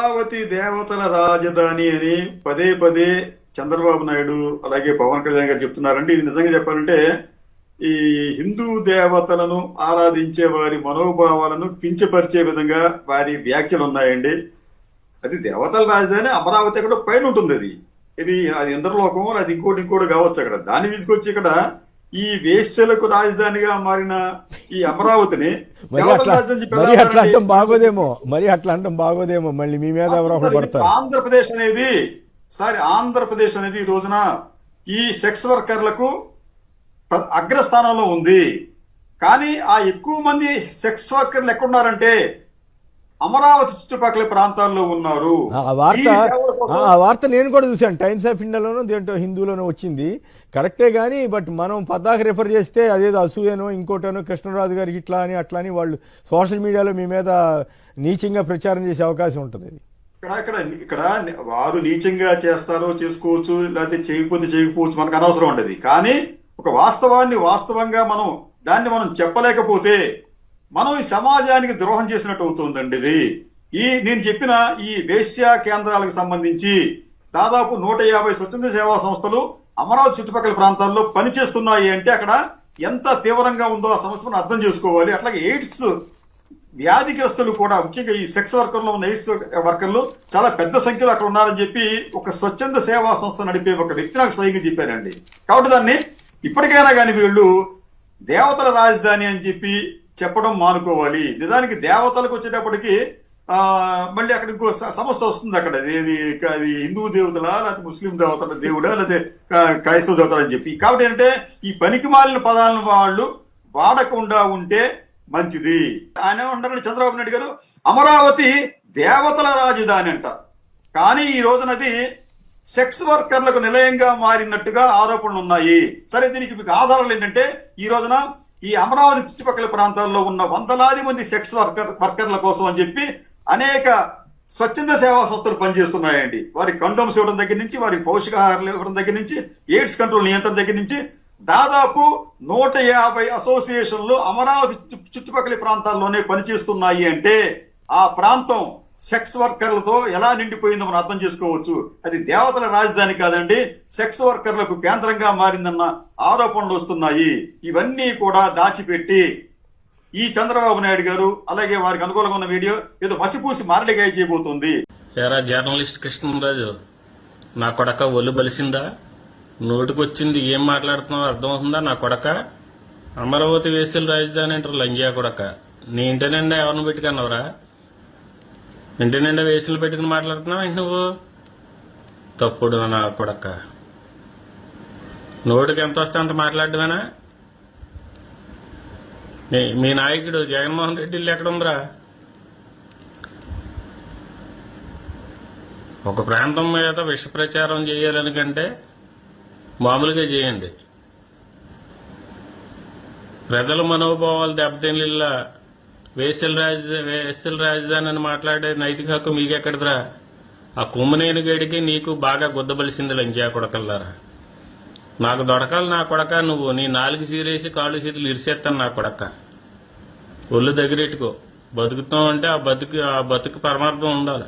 అమరావతి దేవతల రాజధాని అని పదే పదే చంద్రబాబు నాయుడు అలాగే పవన్ కళ్యాణ్ గారు చెప్తున్నారండి. ఇది నిజంగా చెప్పాలంటే ఈ హిందూ దేవతలను ఆరాధించే వారి మనోభావాలను కించపరిచే విధంగా వారి వ్యాఖ్యలు ఉన్నాయండి. అది దేవతల రాజధాని అమరావతి అక్కడ పైన ఉంటుంది అది. ఇది అది ఇంద్రలోకం అది ఇంకోటి ఇంకోటి కావచ్చు అక్కడ. దాన్ని తీసుకొచ్చి ఇక్కడ ఈ వేశ్యలకు రాజధానిగా మారిన ఈ అమరావతిని మరి అట్లా? అంటాం బాగోదేమో. మరి అట్లా అంటాం బాగోదేమో. మళ్ళీ మీ మీద ఎవరో పడతారు. ఆంధ్రప్రదేశ్ అనేది సారీ ఆంధ్రప్రదేశ్ అనేది ఈ రోజున ఈ సెక్స్ వర్కర్లకు అగ్రస్థానంలో ఉంది. కానీ ఆ ఎక్కువ మంది సెక్స్ వర్కర్లు ఎక్కడున్నారంటే అమరావతి చుట్టుపక్కల ప్రాంతాల్లో ఉన్నారు. ఆ వార్త ఆ వార్త నేను కూడా చూశాను. టైమ్స్ ఆఫ్ ఇండియాలోనూ దేంట్లో హిందూలోనూ వచ్చింది. కరెక్టే కానీ బట్ మనం పద్దాక రిఫర్ చేస్తే అదేదో అసూయనో ఇంకోటనో కృష్ణరాజు గారికి ఇట్లా అని అట్లా అని వాళ్ళు సోషల్ మీడియాలో మీ మీద నీచంగా ప్రచారం చేసే అవకాశం ఉంటుంది అది. ఇక్కడ ఇక్కడ ఇక్కడ వారు నీచంగా చేస్తారో చేసుకోవచ్చు లేకపోతే చేయకపోతే చేయకపోవచ్చు మనకు అనవసరం ఉండదు. కానీ ఒక వాస్తవాన్ని వాస్తవంగా మనం దాన్ని మనం చెప్పలేకపోతే మనం ఈ సమాజానికి ద్రోహం చేసినట్టు అవుతుందండి ఇది. ఈ నేను చెప్పిన ఈ వేశ్యా కేంద్రాలకు సంబంధించి దాదాపు నూట యాభై స్వచ్ఛంద సేవా సంస్థలు అమరావతి చుట్టుపక్కల ప్రాంతాల్లో పనిచేస్తున్నాయి అంటే అక్కడ ఎంత తీవ్రంగా ఉందో ఆ సమస్యను అర్థం చేసుకోవాలి. అట్లాగే ఎయిడ్స్ వ్యాధిగ్రస్తులు కూడా ముఖ్యంగా ఈ సెక్స్ వర్కర్లో ఉన్న ఎయిడ్స్ వర్కర్లు చాలా పెద్ద సంఖ్యలో అక్కడ ఉన్నారని చెప్పి ఒక స్వచ్ఛంద సేవా సంస్థ నడిపే ఒక వ్యక్తి నాకు స్వయంగా చెప్పారండి. కాబట్టి దాన్ని ఇప్పటికైనా కానీ వీళ్ళు దేవతల రాజధాని అని చెప్పి చెప్పడం మానుకోవాలి. నిజానికి దేవతలకు వచ్చేటప్పటికి ఆ మళ్ళీ అక్కడ ఇంకో సమస్య వస్తుంది అక్కడ. ఇది అది హిందూ దేవతలా లేకపోతే ముస్లిం దేవతల దేవుడా లేకపోతే క్రైస్తవ దేవతలు అని చెప్పి. కాబట్టి ఏంటంటే ఈ పనికి మాలిన పదాలను వాళ్ళు వాడకుండా ఉంటే మంచిది. ఆయన ఏమంటారంటే చంద్రబాబు నాయుడు గారు? అమరావతి దేవతల రాజధాని అంట. కానీ ఈ రోజునది సెక్స్ వర్కర్లకు నిలయంగా మారినట్టుగా ఆరోపణలు ఉన్నాయి సరే దీనికి మీకు ఆధారాలు ఏంటంటే ఈ రోజున ఈ అమరావతి చుట్టుపక్కల ప్రాంతాల్లో ఉన్న వందలాది మంది సెక్స్ వర్కర్ వర్కర్ల కోసం అని చెప్పి అనేక స్వచ్ఛంద సేవా సంస్థలు పనిచేస్తున్నాయండి. వారి కండోమ్స్ ఇవ్వడం దగ్గర నుంచి వారి పౌష్టికాహారాలు ఇవ్వడం దగ్గర నుంచి ఎయిడ్స్ కంట్రోల్ నియంత్రణ దగ్గర నుంచి దాదాపు నూట యాభై అసోసియేషన్లు అమరావతి చుట్టుపక్కల ప్రాంతాల్లోనే పనిచేస్తున్నాయి అంటే ఆ ప్రాంతం సెక్స్ వర్కర్లతో ఎలా నిండిపోయిందో మనం అర్థం చేసుకోవచ్చు. అది దేవతల రాజధాని కాదండి సెక్స్ వర్కర్లకు కేంద్రంగా మారిందన్న ఆరోపణలు వస్తున్నాయి. ఇవన్నీ కూడా దాచిపెట్టి ఈ చంద్రబాబు నాయుడు గారు అలాగే వారికి అనుకూలంగా ఉన్న వీడియో ఏదో మసిపూసి మారడిగాయ చేయబోతుంది. ఎరా జర్నలిస్ట్ కృష్ణరాజు నా కొడక ఒళ్ళు బలిసిందా? నోటికొచ్చింది ఏం మాట్లాడుతున్నావు అర్థమవుతుందా నా కొడక? అమరావతి వేసుల రాజధాని అంటారు లంజియా కొడక. నీ ఇంటి ఎవరిని పెట్టుకన్నావురా? ఇంటి నిండా వేసులు పెట్టుకుని మాట్లాడుతున్నావు ఏంటి నువ్వు? తప్పుడు నా కొడక్క నోటికి ఎంత వస్తే అంత మాట్లాడమేనా మీ నాయకుడు జగన్మోహన్ రెడ్డి ఇల్లు ఎక్కడ ఉందిరా? ఒక ప్రాంతం మీద విష ప్రచారం చేయాలని కంటే మామూలుగా చేయండి. ప్రజల మనోభావాలు దెబ్బతినిల్లా వేసల రాజధాని వేసల రాజధాని అని మాట్లాడే నైతిక హక్కు మీకెక్కడిదిరా? ఆ కుమ్మనేని గడికి నీకు బాగా గుద్దబలిసింది లంచా కొడకల్లారా? నాకు దొడకాలి నా కొడక నువ్వు నీ నాలుగు సీరేసి కాళ్ళు చేతులు ఇరిసేస్తాను నా కొడక. ఒళ్ళు దగ్గరెట్టుకో. బతుకుతాం అంటే ఆ బతుకు ఆ బతుకు పరమార్థం ఉండాలి.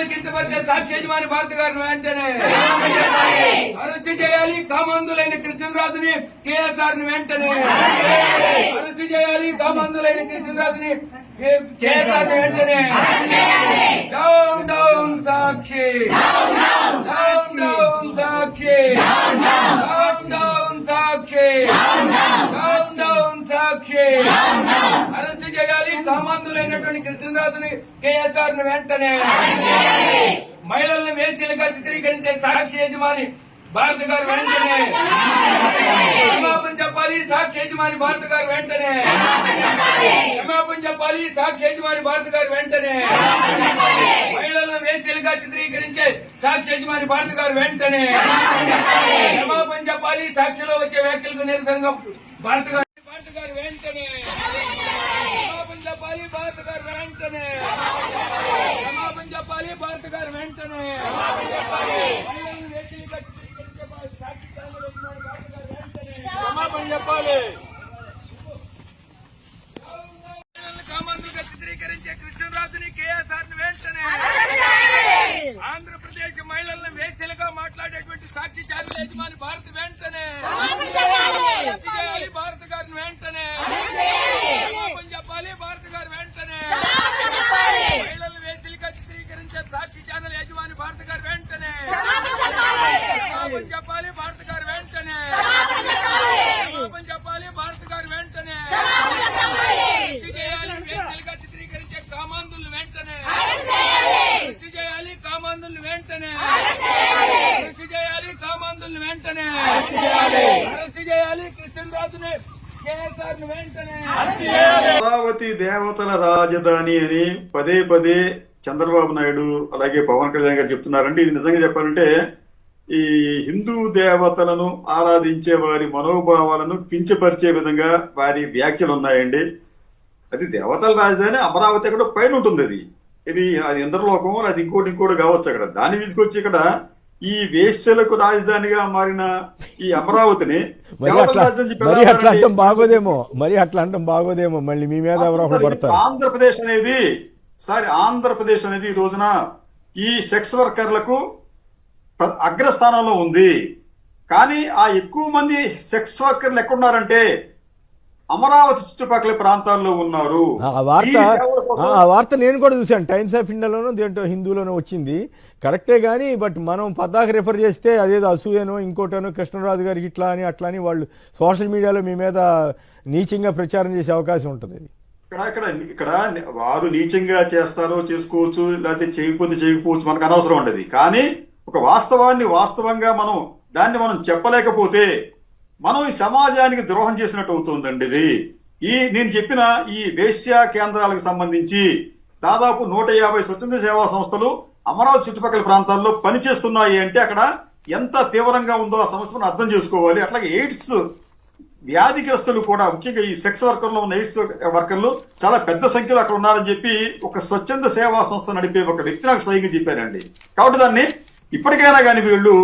చెప్పాలి మహిళలు కించపరిచే సాక్షి యజమాని భారత గారిని వెంటనే అరెస్టు చేయాలి. కామందులైన కృష్ణరాజుని కేఎస్ఆర్ని వెంటనే అరెస్టు చేయాలి. కామందులైన కృష్ణరాజుని కేఎస్ఆర్ని వెంటనే down down Sakshi. Down down Sakshi. Down down Sakshi. Down down Sakshi. చేయాలి. కామందులైన కామాంధులైనటువంటి కృష్ణదాసుని కేఎస్ఆర్ను వెంటనే మహిళలను వేసీలుగా చిత్రీకరించే సాక్షి యజమాని భారత గారు వెంటనే. క్షమాపణ చెప్పాలి సాక్షి యజమాని భారత గారు వెంటనే. క్షమాపణ చెప్పాలి సాక్షి యజమాని భారత గారు వెంటనే. మహిళలను వేసీలుగా చిత్రీకరించే సాక్షి యజమాని భారత గారు వెంటనే. క్షమాపణ చెప్పాలి సాక్షిలో వచ్చే వ్యాఖ్యలకు నిరసనగా భారత గారు వెంటనే క్షమాపణ చెప్పాలి భారత గారు వెంటనే క్షమాపణ చెప్పాలి భారత గారు వెంటనే మహిళలను వేసీలుగా చిత్రీకరించే సాక్షి ఛానల్ యజమాని భారత గారు వెంటనే క్షమాపణ చెప్పాలి కామాంధులుగా చిత్రీకరించే కృష్ణరాజుని కేఎస్ఆర్ని వెంటనే ఆంధ్రప్రదేశ్ మహిళలను వేశ్యలుగా మాట్లాడేటువంటి సాక్షి ఛానల్ యజమాని భారత్ వెంటనే రద్దు చేయాలి భారత్ గారిని వెంటనే క్షమాపణ చెప్పాలి భారత్ గారు వెంటనే మహిళలను వేశ్యలుగా చిత్రీకరించే సాక్షి ఛానల్ యజమాని భారత్ గారు వెంటనే క్షమాపణ చెప్పాలి భారత్ గారు వెంటనే క్షమాపణ చెప్పాలి భారత్ గారు వెంటనే రద్దు చేయాలి వేశ్యలుగా చిత్రీకరించే కామాంధులు వెంటనే రద్దు చేయాలి కామాంధులు వెంటనే అరెస్ట్ చేయాలి కామాంధులు వెంటనే అరెస్ట్ చేయాలి కృష్ణరాజుని కేఎస్ఆర్ను వెంటనే అమరావతి దేవతల రాజధాని అని పదే పదే చంద్రబాబు నాయుడు అలాగే పవన్ కళ్యాణ్ గారు చెప్తున్నారండి. ఇది నిజంగా చెప్పాలంటే ఈ హిందూ దేవతలను ఆరాధించే వారి మనోభావాలను కించపరిచే విధంగా వారి వ్యాఖ్యలు ఉన్నాయండి. అది దేవతల రాజధాని అమరావతి అక్కడ పైన ఉంటుంది అది. ఇది అది ఇంద్రలోకం అది ఇంకోటి ఇంకోటి కావచ్చు అక్కడ. దాన్ని తీసుకొచ్చి ఇక్కడ ఈ వేశ్యలకు రాజధానిగా మారిన ఈ అమరావతిని మరి అట్లా? అంటాం బాగోదేమో. మరి అట్లా అంటాం బాగోదేమో. మళ్ళీ మీ మీద ఎవరో పడతారు. ఆంధ్రప్రదేశ్ అనేది సారీ ఆంధ్రప్రదేశ్ అనేది ఈ రోజున ఈ సెక్స్ వర్కర్లకు అగ్రస్థానంలో ఉంది. కానీ ఆ ఎక్కువ మంది సెక్స్ వర్కర్లు ఎక్కడున్నారంటే అమరావతి చుట్టుపక్కల ప్రాంతాల్లో ఉన్నారు. ఆ వార్త నేను కూడా చూశాను. టైమ్స్ ఆఫ్ ఇండియాలోనూ దేంట్లో హిందూలోనూ వచ్చింది. కరెక్టే కానీ బట్ మనం పద్దాక రిఫర్ చేస్తే అదేదో అసూయనో ఇంకోటనో కృష్ణరాజు గారికి ఇట్లా అని అట్లా అని వాళ్ళు సోషల్ మీడియాలో మీ మీద నీచంగా ప్రచారం చేసే అవకాశం ఉంటుంది ఇక్కడ ఇక్కడ ఇక్కడ వారు నీచంగా చేస్తారో చేసుకోవచ్చు లేకపోతే చేయకపోతే చేయకపోవచ్చు మనకు అనవసరం ఉండదు. కానీ ఒక వాస్తవాన్ని వాస్తవంగా మనం దాన్ని మనం చెప్పలేకపోతే మనం ఈ సమాజానికి ద్రోహం చేసినట్టు అవుతుందండి ఇది. ఈ నేను చెప్పిన ఈ వేశ్యా కేంద్రాలకు సంబంధించి దాదాపు నూట యాభై స్వచ్ఛంద సేవా సంస్థలు అమరావతి చుట్టుపక్కల ప్రాంతాల్లో పనిచేస్తున్నాయి అంటే అక్కడ ఎంత తీవ్రంగా ఉందో ఆ సమస్యను అర్థం చేసుకోవాలి. అట్లాగే ఎయిడ్స్ వ్యాధిగ్రస్తులు కూడా ముఖ్యంగా ఈ సెక్స్ వర్కర్లో ఉన్న ఎయిడ్స్ వర్కర్లు చాలా పెద్ద సంఖ్యలో అక్కడ ఉన్నారని చెప్పి ఒక స్వచ్ఛంద సేవా సంస్థ నడిపే ఒక వ్యక్తి నాకు స్వయంగా చెప్పారండి. కాబట్టి దాన్ని ఇప్పటికైనా కానీ వీళ్ళు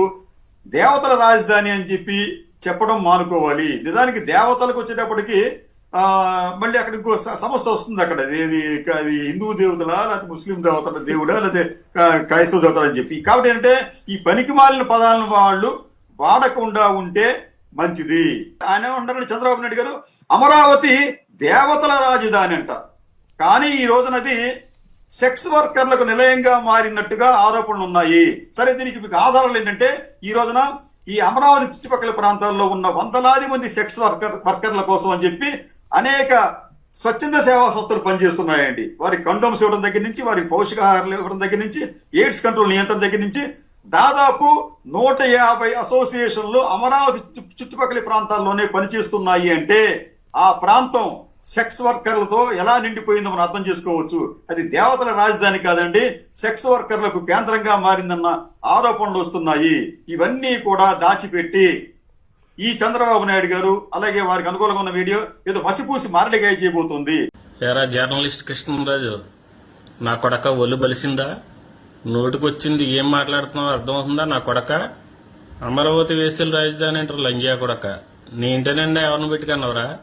దేవతల రాజధాని అని చెప్పి చెప్పడం మానుకోవాలి. నిజానికి దేవతలకు వచ్చేటప్పటికి మళ్ళీ అక్కడ ఇంకో సమస్య వస్తుంది అక్కడ. ఇది అది హిందూ దేవతలా లేకపోతే ముస్లిం దేవతల దేవుడా లేకపోతే క్రైస్తవ దేవతలు అని చెప్పి. కాబట్టి ఏంటంటే ఈ పనికి మాలిన పదాలను వాళ్ళు వాడకుండా ఉంటే మంచిది. ఆయన ఉంటారు చంద్రబాబు నాయుడు గారు? అమరావతి దేవతల రాజధాని అంట. కానీ ఈ రోజునది సెక్స్ వర్కర్లకు నిలయంగా మారినట్టుగా ఆరోపణలు ఉన్నాయి. సరే దీనికి మీకు ఆధారాలు ఏంటంటే ఈ రోజున ఈ అమరావతి చుట్టుపక్కల ప్రాంతాల్లో ఉన్న వందలాది మంది సెక్స్ వర్కర్ వర్కర్ల కోసం అని చెప్పి అనేక స్వచ్ఛంద సేవా సంస్థలు పనిచేస్తున్నాయండి. వారి కండోమ్స్ ఇవ్వడం దగ్గర నుంచి వారి పౌష్టికాహారాలు ఇవ్వడం దగ్గర నుంచి ఎయిడ్స్ కంట్రోల్ నియంత్రణ దగ్గర నుంచి దాదాపు నూట యాభై అసోసియేషన్లు అమరావతి చుట్టుపక్కల ప్రాంతాల్లోనే పనిచేస్తున్నాయి అంటే ఆ ప్రాంతం సెక్స్ వర్కర్లతో ఎలా నిండిపోయిందో మనం అర్థం చేసుకోవచ్చు. అది దేవతల రాజధాని కాదండి సెక్స్ వర్కర్లకు కేంద్రంగా మారిందన్న ఆరోపణలు వస్తున్నాయి. ఇవన్నీ కూడా దాచిపెట్టి ఈ చంద్రబాబు నాయుడు గారు అలాగే వారికి అనుకూలంగా ఉన్న వీడియో ఏదో మసిపూసి మారడిగా చేయబోతుంది. ఎరా జర్నలిస్ట్ కృష్ణరాజు నా కొడక ఒళ్ళు బలిసిందా? నోటికొచ్చింది ఏం మాట్లాడుతున్నావు అర్థమవుతుందా నా కొడక? అమరావతి వేసులు రాజధాని అంటారు లంగియా కొడక. నీ ఇంటి నిండా ఎవరిని పెట్టుకున్నావురా?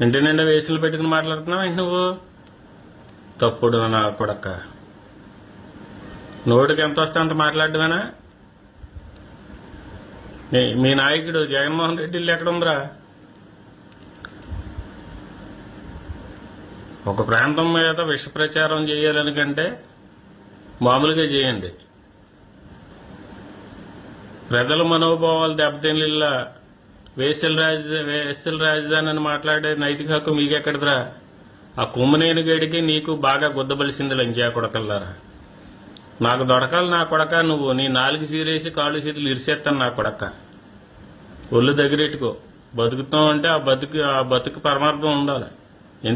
ఇంటి నిండా వేసులు పెట్టుకుని మాట్లాడుతున్నావు ఏంటి నువ్వు? తప్పుడు నా కొడక. నోటికి ఎంత వస్తే అంత మాట్లాడమేనా మీ- మీ నాయకుడు జగన్మోహన్ రెడ్డి ఇల్లు ఎక్కడుందిరా ఒక ప్రాంతం మీద విష ప్రచారం చేయాలని కంటే మామూలుగా చేయండి. ప్రజల మనోభావాలు దెబ్బతినిల్లా వేసల రాజధాని వేసల రాజధాని అని మాట్లాడే నైతిక హక్కు మీకెక్కడిదిరా? ఆ కుమ్మనేని గడికి నీకు బాగా గుద్దబలిసింది లంచా కొడకల్లారా నాకు దొడకాలి నా కొడక నువ్వు నీ నాలుగు సీరేసి కాళ్ళు చేతులు ఇరిసేస్తాను నా కొడక. ఒళ్ళు దగ్గరెట్టుకో బతుకుతాం అంటే ఆ బతుకు ఆ బతుకు పరమార్థం ఉండాలి.